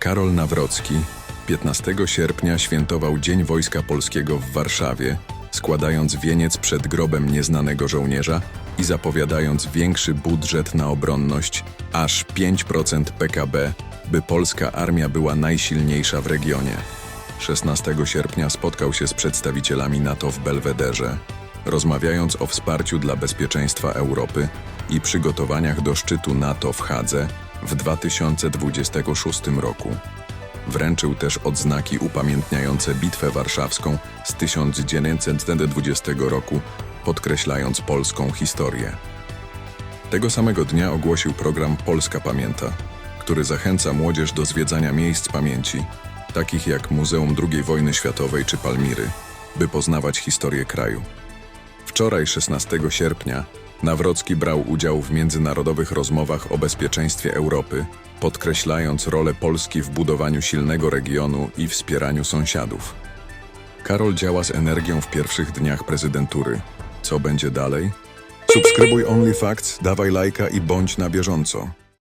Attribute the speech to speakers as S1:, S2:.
S1: Karol Nawrocki 15 sierpnia świętował Dzień Wojska Polskiego w Warszawie, składając wieniec przed grobem nieznanego żołnierza i zapowiadając większy budżet na obronność, aż 5% PKB, by polska armia była najsilniejsza w regionie. 16 sierpnia spotkał się z przedstawicielami NATO w Belwederze, rozmawiając o wsparciu dla bezpieczeństwa Europy i przygotowaniach do szczytu NATO w Hadze w 2026 roku. Wręczył też odznaki upamiętniające Bitwę Warszawską z 1920 roku, podkreślając polską historię. Tego samego dnia ogłosił program Polska Pamięta, który zachęca młodzież do zwiedzania miejsc pamięci, takich jak Muzeum II Wojny Światowej czy Palmiry, by poznawać historię kraju. Wczoraj, 16 sierpnia, Nawrocki brał udział w międzynarodowych rozmowach o bezpieczeństwie Europy, podkreślając rolę Polski w budowaniu silnego regionu i wspieraniu sąsiadów. Karol działa z energią w pierwszych dniach prezydentury. Co będzie dalej? Subskrybuj OnlyFacts, dawaj lajka i bądź na bieżąco.